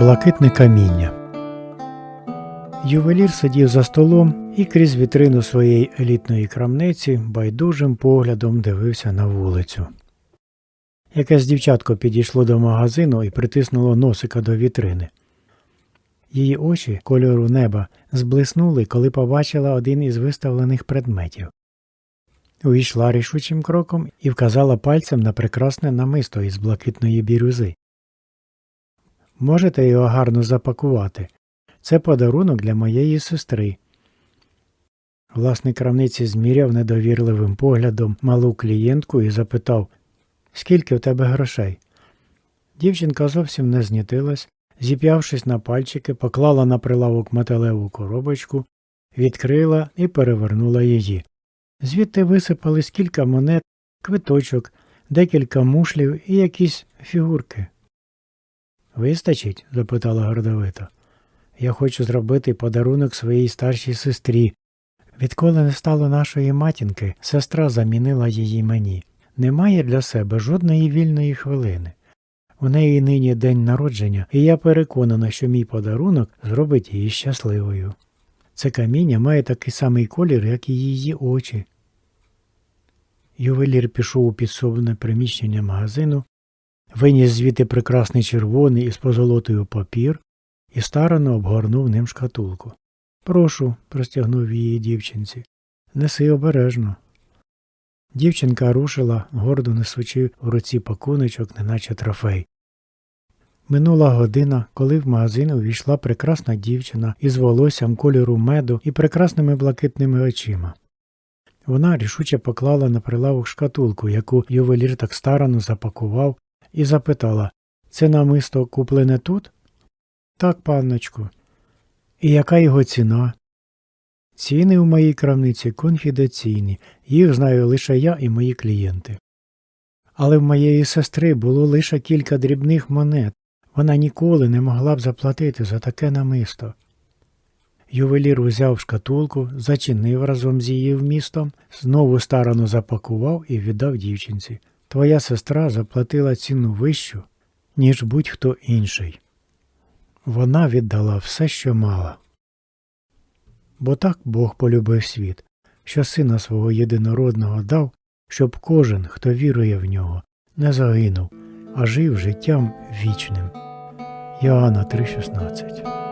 Блакитне каміння. Ювелір сидів за столом і крізь вітрину своєї елітної крамниці байдужим поглядом дивився на вулицю. Якесь дівчатко підійшло до магазину і притиснуло носика до вітрини. Її очі кольору неба зблиснули, коли побачила один із виставлених предметів. Увійшла рішучим кроком і вказала пальцем на прекрасне намисто із блакитної бірюзи. Можете його гарно запакувати. Це подарунок для моєї сестри. Власник крамниці зміряв недовірливим поглядом малу клієнтку і запитав, скільки в тебе грошей. Дівчинка зовсім не знітилась, зіп'явшись на пальчики, поклала на прилавок металеву коробочку, відкрила і перевернула її. Звідти висипались кілька монет, квиточок, декілька мушлів і якісь фігурки. Вистачить? запитала гордовито. Я хочу зробити подарунок своїй старшій сестрі. Відколи не стало нашої матінки, сестра замінила її мені. Немає для себе жодної вільної хвилини. У неї нині день народження, і я переконана, що мій подарунок зробить її щасливою. Це каміння має такий самий колір, як і її очі. Ювелір пішов у підсобне приміщення магазину, виніс звідти прекрасний червоний із позолотою папір і старано обгорнув ним шкатулку. Прошу, простягнув її дівчинці. Неси обережно. Дівчинка рушила, гордо несучи в руці пакуночок, неначе трофей. Минула година, коли в магазин увійшла прекрасна дівчина із волоссям кольору меду і прекрасними блакитними очима. Вона рішуче поклала на прилавок шкатулку, яку ювелір так старано запакував, і запитала Це намисто куплене тут? Так, панночку. І яка його ціна? Ціни у моїй крамниці конфіденційні, їх знаю лише я і мої клієнти. Але в моєї сестри було лише кілька дрібних монет, вона ніколи не могла б заплатити за таке намисто. Ювелір узяв шкатулку, зачинив разом з її вмістом, знову старано запакував і віддав дівчинці. Твоя сестра заплатила ціну вищу, ніж будь-хто інший. Вона віддала все, що мала. Бо так Бог полюбив світ, що сина свого єдинородного дав, щоб кожен, хто вірує в нього, не загинув, а жив життям вічним. Іоанна 3,16